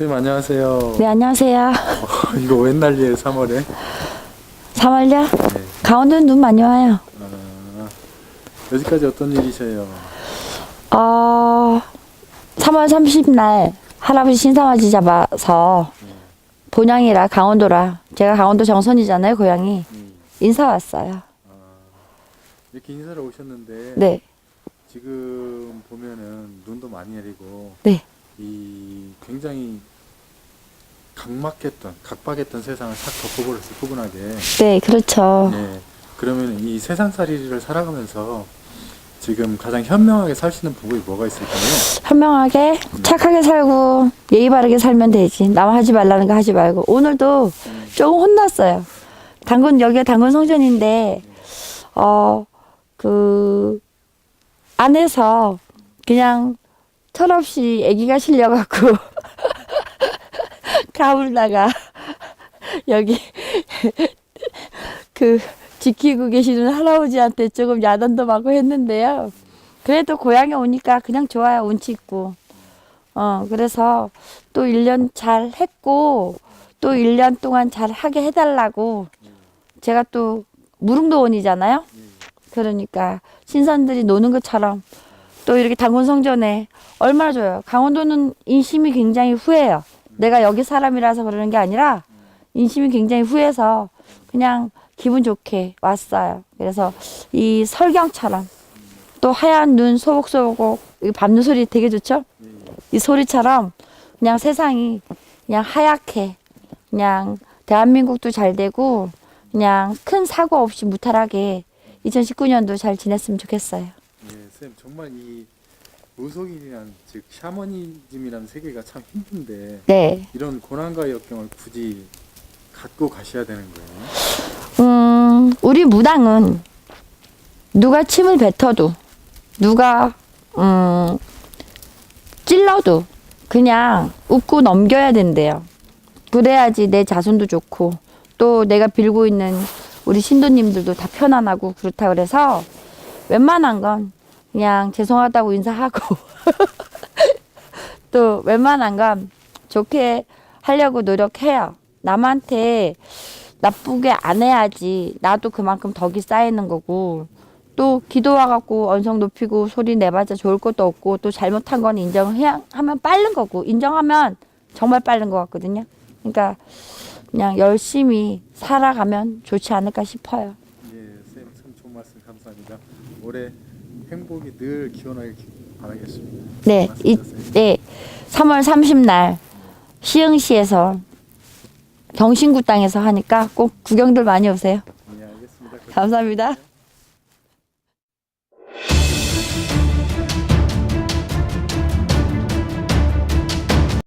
선생님 안녕하세요. 네, 안녕하세요. 어, 이거 웬 난리예요 3월에? 3월요? 네. 강원도는 눈 많이 와요. 아, 여기까지 어떤 일이세요? 어, 3월 30날 할아버지 신사맞이 잡아서 본양이라 강원도라 제가 강원도 정선이잖아요, 고향이. 음, 인사 왔어요. 아, 이렇게 인사를 오셨는데 네, 지금 보면은 눈도 많이 내리고 네. 이 굉장히 각막했던 각박했던 세상을 싹 덮어버렸어요 포근하게. 네, 그렇죠. 네. 그러면 이 세상살이를 살아가면서 지금 가장 현명하게 살 수 있는 방법이 뭐가 있을까요? 현명하게, 착하게 살고, 예의 바르게 살면 되지. 남 하지 말라는 거 하지 말고. 오늘도 조금 혼났어요. 당근, 여기가 당근 성전인데, 어, 그, 안에서 그냥 철없이 아기가 실려갖고, 가불다가, 여기, 그, 지키고 계시는 할아버지한테 조금 야단도 맞고 했는데요. 그래도 고향에 오니까 그냥 좋아요. 운치 있고. 어, 그래서 또 1년 잘 했고, 또 1년 동안 잘 하게 해달라고, 제가 또 무릉도원이잖아요? 그러니까 신선들이 노는 것처럼 또 이렇게 당군 성전에 얼마나 좋아요. 강원도는 인심이 굉장히 후해요. 내가 여기 사람이라서 그러는 게 아니라 인심이 굉장히 후해서 그냥 기분 좋게 왔어요. 그래서 이 설경처럼 또 하얀 눈 소복소복 이 밟는 소리 되게 좋죠? 이 소리처럼 그냥 세상이 그냥 하얗게 그냥 대한민국도 잘 되고 그냥 큰 사고 없이 무탈하게 2019년도 잘 지냈으면 좋겠어요. 예, 쌤 정말 이 무속인이란 즉 샤머니즘이라는 세계가 참 힘든데 네. 이런 고난과 역경을 굳이 갖고 가셔야 되는 거예요. 음, 우리 무당은 누가 침을 뱉어도 누가 음, 찔러도 그냥 웃고 넘겨야 된대요. 그래야지 내 자손도 좋고 또 내가 빌고 있는 우리 신도님들도 다 편안하고 그렇다 그래서 웬만한 건 그냥 죄송하다고 인사하고 또 웬만한 건 좋게 하려고 노력해요. 남한테 나쁘게 안 해야지 나도 그만큼 덕이 쌓이는 거고 또 기도 와갖고 언성 높이고 소리 내봤자 좋을 것도 없고 또 잘못한 건 인정해야 하면 빠른 거고 인정하면 정말 빠른 것 같거든요. 그러니까 그냥 열심히 살아가면 좋지 않을까 싶어요. 예, 쌤 참 좋은 말씀 감사합니다. 올해 행복이 늘 기원하길 기- 바라겠습니다. 네, 이. 네, 3월 30날 시흥시에서 경신구 땅에서 하니까 꼭 구경들 많이 오세요. 예, 알겠습니다. 감사합니다.